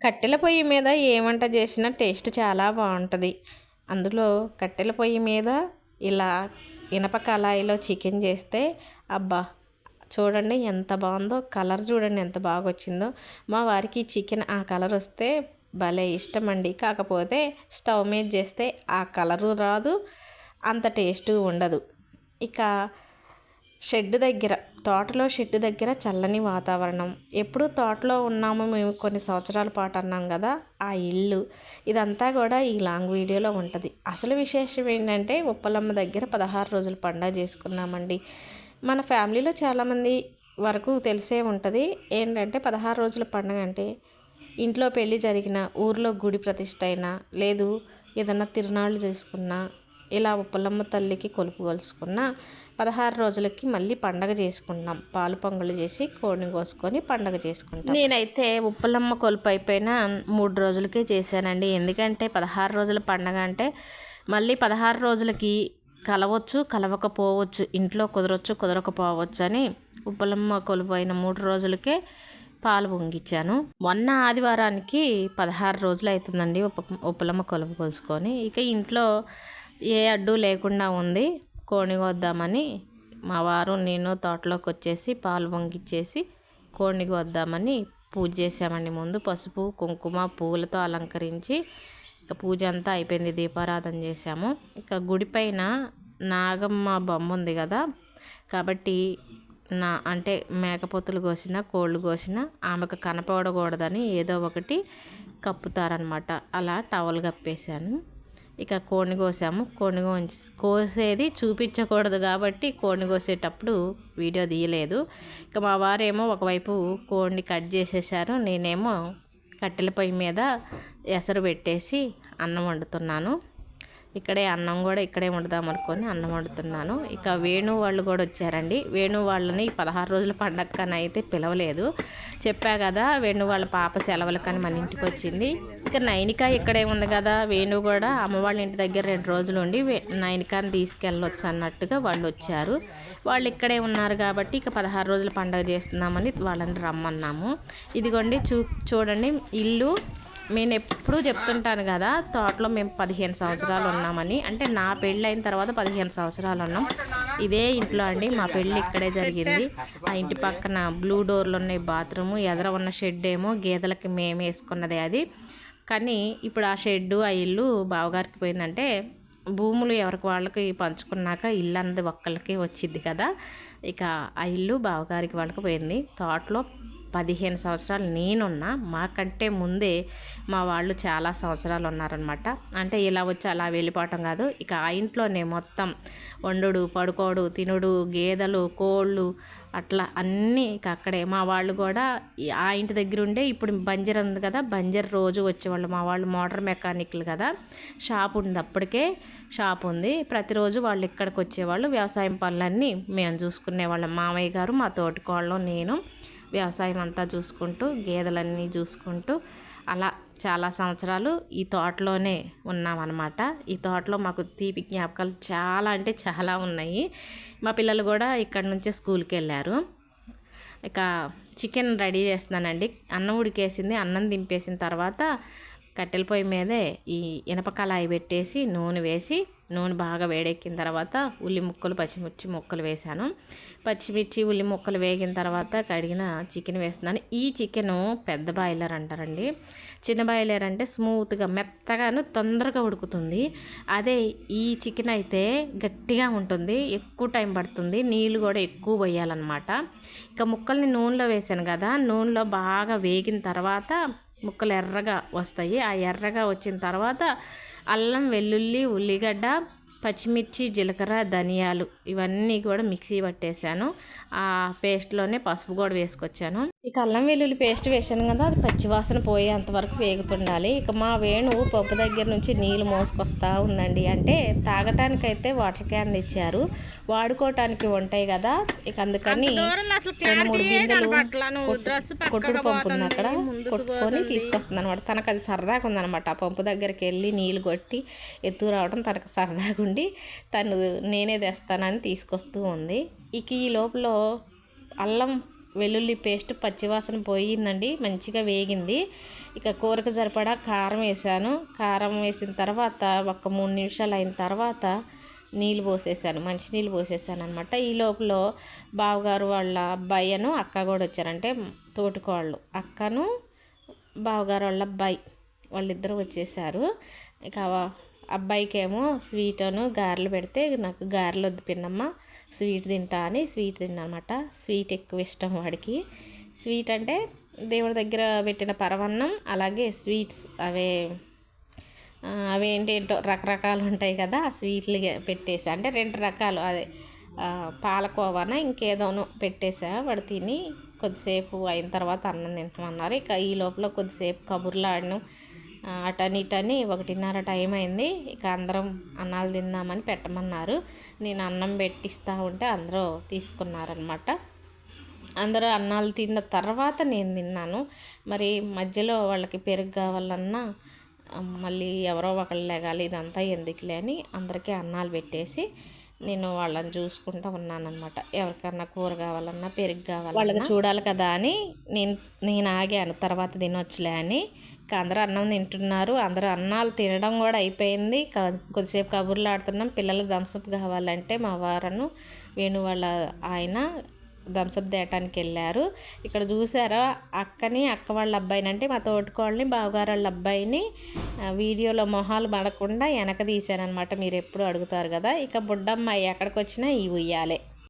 కట్టెల పొయ్యి మీద ఏ వంట చేసినా టేస్ట్ చాలా బాగుంటుంది. అందులో కట్టెల పొయ్యి మీద ఇలా ఇనప కళాయిలో చికెన్ చేస్తే అబ్బా! చూడండి ఎంత బాగుందో కలర్ చూడండి ఎంత బాగా వచ్చిందో మా వారికి చికెన్ ఆ కలర్ వస్తే భలే ఇష్టం అండి కాకపోతే స్టవ్ మీద చేస్తే ఆ కలరు రాదు అంత టేస్ట్ ఉండదు. ఇక షెడ్ దగ్గర తోటలో షెడ్ దగ్గర చల్లని వాతావరణం. ఎప్పుడు తోటలో ఉన్నాము మేము కొన్ని సంవత్సరాల పాటు అన్నాం కదా ఆ ఇల్లు. ఇదంతా కూడా ఈ లాంగ్ వీడియోలో ఉంటుంది. అసలు విశేషం ఏంటంటే ఉప్పలమ్మ దగ్గర పదహారు రోజులు పండగ చేసుకున్నామండి. మన ఫ్యామిలీలో చాలామంది వరకు తెలిసే ఉంటుంది ఏంటంటే పదహారు రోజుల పండుగ అంటే ఇంట్లో పెళ్ళి జరిగిన ఊర్లో గుడి ప్రతిష్ట అయినా లేదు ఏదన్నా తిరునాళ్ళు చేసుకున్నా ఇలా ఉప్పలమ్మ తల్లికి కొలుపు కొలుసుకున్న పదహారు రోజులకి మళ్ళీ పండగ చేసుకుంటాం పాలు పొంగలు చేసి కోడిని కోసుకొని పండగ చేసుకుంటాం. నేనైతే ఉప్పలమ్మ కొలుపు అయిపోయిన మూడు రోజులకే చేశానండి. ఎందుకంటే పదహారు రోజుల పండగ అంటే మళ్ళీ పదహారు రోజులకి కలవచ్చు కలవకపోవచ్చు ఇంట్లో కుదరవచ్చు కుదరకపోవచ్చు అని ఉప్పలమ్మ కొలుపు అయిన మూడు రోజులకే పాలు పొంగిచ్చాను. మొన్న ఆదివారానికి పదహారు రోజులు అవుతుందండి ఉప ఉప్పలమ్మ కొలుపు కొలుసుకొని ఇక ఇంట్లో ఏ అడ్డు లేకుండా ఉంది. కోడిని వద్దామని మా వారు నేను తోటలోకి వచ్చేసి పాలు పొంగిచ్చేసి కోడిని వద్దామని పూజ చేసామండి ముందు పసుపు కుంకుమ పూలతో అలంకరించి ఇక పూజ అంతా అయిపోయింది. దీపారాధన చేసాము ఇక గుడి పైన నాగమ్మ బొమ్మ ఉంది కదా కాబట్టి నా అంటే మేకపోతులు కోసిన కోళ్ళు కోసిన ఆమెకు కనపడకూడదని ఏదో ఒకటి కప్పుతారనమాట అలా టవల్ కప్పేశాను. ఇక కోడిని కోసాము. కోడిని కోసేది చూపించకూడదు కాబట్టి కోడిని కోసేటప్పుడు వీడియో తీయలేదు. ఇక మా వారేమో ఒకవైపు కోడిని కట్ చేసేసారు. నేనేమో కట్టెల పొయ్యి మీద ఎసరు పెట్టేసి అన్నం వండుతున్నాను. ఇక్కడే అన్నం కూడా ఇక్కడే వండుదాం అనుకొని అన్నం వండుతున్నాను. ఇక వేణు వాళ్ళు కూడా వచ్చారండి. వేణు వాళ్ళని పదహారు రోజుల పండగ అయితే పిలవలేదు. చెప్పా కదా వేణు వాళ్ళ పాప సెలవులు కానీ మన ఇంటికి వచ్చింది. ఇక నైనిక ఇక్కడే ఉంది కదా వేణు కూడా అమ్మ వాళ్ళ ఇంటి దగ్గర రెండు రోజులు ఉండి నైనికాని తీసుకెళ్ళొచ్చు అన్నట్టుగా వాళ్ళు వచ్చారు. వాళ్ళు ఇక్కడే ఉన్నారు కాబట్టి ఇక పదహారు రోజుల పండగ చేస్తున్నామని వాళ్ళని రమ్మన్నాము. ఇదిగోండి చూ చూడండి ఇల్లు నేను ఎప్పుడూ చెప్తుంటాను కదా తోటలో మేము పదిహేను సంవత్సరాలు ఉన్నామని. అంటే నా పెళ్ళి అయిన తర్వాత పదిహేను సంవత్సరాలు ఉన్నాం. ఇదే ఇంట్లో అండి మా పెళ్ళి ఇక్కడే జరిగింది. ఆ ఇంటి పక్కన బ్లూ డోర్లు ఉన్నాయి బాత్రూము ఎదర ఉన్న షెడ్ ఏమో గేదెలకి మేము వేసుకున్నదే అది. కానీ ఇప్పుడు ఆ షెడ్డు ఆ ఇల్లు బావగారికి పోయిందంటే భూములు ఎవరికి వాళ్ళకి పంచుకున్నాక ఇల్లు అన్నది ఒక్కళ్ళకి వచ్చింది కదా. ఇక ఆ ఇల్లు బావగారికి వాళ్ళకి పోయింది. తోటలో పదిహేను సంవత్సరాలు నేనున్నా మాకంటే ముందే మా వాళ్ళు చాలా సంవత్సరాలు ఉన్నారనమాట అంటే ఇలా వచ్చి అలా వెళ్ళిపోవటం కాదు. ఇక ఆ ఇంట్లోనే మొత్తం వండుడు పడుకోడు తినుడు గేదెలు కోళ్ళు అట్లా అన్నీ ఇక అక్కడే. మా వాళ్ళు కూడా ఆ ఇంటి దగ్గర ఉండే ఇప్పుడు బంజర్ ఉంది కదా బంజర్ రోజు వచ్చేవాళ్ళు. మా వాళ్ళు మోటార్ మెకానిక్లు కదా షాప్ ఉంది అప్పటికే షాప్ ఉంది. ప్రతిరోజు వాళ్ళు ఇక్కడికి వచ్చేవాళ్ళు. వ్యవసాయం పనులన్నీ మేము చూసుకునేవాళ్ళం. మామయ్య గారు మా తోటికోళ్ళు నేను వ్యవసాయం అంతా చూసుకుంటూ గేదెలన్నీ చూసుకుంటూ అలా చాలా సంవత్సరాలు ఈ తోటలోనే ఉన్నామన్నమాట. ఈ తోటలో మాకు తీపి జ్ఞాపకాలు చాలా అంటే చాలా ఉన్నాయి. మా పిల్లలు కూడా ఇక్కడ నుంచే స్కూల్కి వెళ్ళారు ఇక చికెన్ రెడీ చేస్తున్నానండి. అన్నం ఉడికేసింది అన్నం దింపేసిన తర్వాత కట్టెల పొయ్యి మీదే ఈ ఇనప కళాయి పెట్టేసి నూనె వేసి నూనె బాగా వేడెక్కిన తర్వాత ఉల్లి ముక్కలు పచ్చిమిర్చి ముక్కలు వేసాను పచ్చిమిర్చి ఉల్లి ముక్కలు వేగిన తర్వాత కడిగిన చికెన్ వేస్తున్నాను. ఈ చికెను పెద్ద బాయిలర్ అంటారండి. చిన్న బాయిలర్ అంటే స్మూత్గా మెత్తగాను తొందరగా ఉడుకుతుంది. అదే ఈ చికెన్ అయితే గట్టిగా ఉంటుంది ఎక్కువ టైం పడుతుంది నీళ్ళు కూడా ఎక్కువ పోయాలన్నమాట. ఇక ముక్కల్ని నూనెలో వేసాను కదా నూనెలో బాగా వేగిన తర్వాత ముక్కలు ఎర్రగా వస్తాయి. ఆ ఎర్రగా వచ్చిన తర్వాత అల్లం వెల్లుల్లి ఉల్లిగడ్డ పచ్చిమిర్చి జీలకర్ర ధనియాలు ఇవన్నీ కూడా మిక్సీ పట్టేశాను. ఆ పేస్ట్లోనే పసుపు కూడా వేసుకొచ్చాను. ఇక అల్లం వెల్లుల్లి పేస్ట్ వేసాను కదా అది పచ్చివాసన పోయేంత వరకు వేగుతుండాలి. ఇక మా వేణు పంపు దగ్గర నుంచి నీళ్ళు మోసుకొస్తా ఉందండి. అంటే తాగటానికైతే వాటర్ క్యాన్ తెచ్చారు. వాడుకోవటానికి ఉంటాయి కదా ఇక అందుకని రెండు మూడు బిందెలు కొట్టుడు పంపు ఉంది అక్కడ. కొట్టుకొని తీసుకొస్తుంది అనమాట తనకు అది సరదాగా ఉందనమాట ఆ పంపు దగ్గరికి వెళ్ళి నీళ్ళు కొట్టి ఎత్తు రావడం తనకు సరదాగా ఉండి తను నేనే తెస్తానని తీసుకొస్తూ ఉంది. ఇక ఈ లోపల అల్లం వెల్లుల్లి పేస్ట్ పచ్చివాసన పోయిందండి. మంచిగా వేగింది. ఇక కూరకు సరిపడా కారం వేసాను కారం వేసిన తర్వాత ఒక మూడు నిమిషాలు అయిన తర్వాత నీళ్ళు పోసేసాను మంచినీళ్ళు పోసేసాను అనమాట ఈ లోపల బావగారు వాళ్ళ అబ్బాయిను అక్క కూడా వచ్చారంటే తోటికోళ్ళు. అక్కను బావగారు వాళ్ళ అబ్బాయి వాళ్ళిద్దరూ వచ్చేసారు ఇక అబ్బాయికేమో స్వీట్ అను గారెలు పెడితే నాకు గారెలు వద్దు పిన్నమ్మ స్వీట్ తింటా అని స్వీట్ తిన్నమాట స్వీట్ ఎక్కువ ఇష్టం వాడికి. స్వీట్ అంటే దేవుడి దగ్గర పెట్టిన పరవన్నం అలాగే స్వీట్స్ అవే అవేంటేంటో రకరకాలు ఉంటాయి కదా స్వీట్లు పెట్టేసా. అంటే రెండు రకాలు అదే పాలకోవాన ఇంకేదోనో పెట్టేసా. వాడు తిని కొద్దిసేపు అయిన తర్వాత అన్నం తింటామన్నారు. ఇక ఈ లోపల కొద్దిసేపు కబుర్లు ఆడను అటని ఇటని ఒకటిన్నర టైం అయింది. ఇక అందరం అన్నాలు తిందామని పెట్టమన్నారు. నేను అన్నం పెట్టిస్తూ ఉంటే అందరూ తీసుకున్నారనమాట అందరూ అన్నాలు తిన్న తర్వాత నేను తిన్నాను. మరి మధ్యలో వాళ్ళకి పెరుగు కావాలన్నా మళ్ళీ ఎవరో ఒకళ్ళు లేగాలి ఇదంతా ఎందుకులే అని అందరికీ అన్నాలు పెట్టేసి నేను వాళ్ళని చూసుకుంటూ ఉన్నానన్నమాట. ఎవరికన్నా కూర కావాలన్నా పెరుగు కావాలన్నా వాళ్ళకి చూడాలి కదా. అని నేను నేను ఆగాను. తర్వాత తినొచ్చులే అని అందరూ అన్నం తింటున్నారు. అందరూ అన్నాలు తినడం కూడా అయిపోయింది. కొద్దిసేపు కబుర్లు ఆడుతున్నాం. పిల్లలు థమ్స్అప్ కావాలంటే మా వారను వేణు వాళ్ళ ఆయన థమ్స్అప్ తేయటానికి వెళ్ళారు. ఇక్కడ చూసారా అక్కని అక్క వాళ్ళ అబ్బాయిని అంటే మా తోటికోళ్ళని బావగారు వాళ్ళ అబ్బాయిని వీడియోలో మొహాలు పడకుండా వెనక తీశానమాట మీరు ఎప్పుడు అడుగుతారు కదా. ఇక బుడ్డమ్మాయి ఎక్కడికి వచ్చినా ఈ ఉయ్యాలే.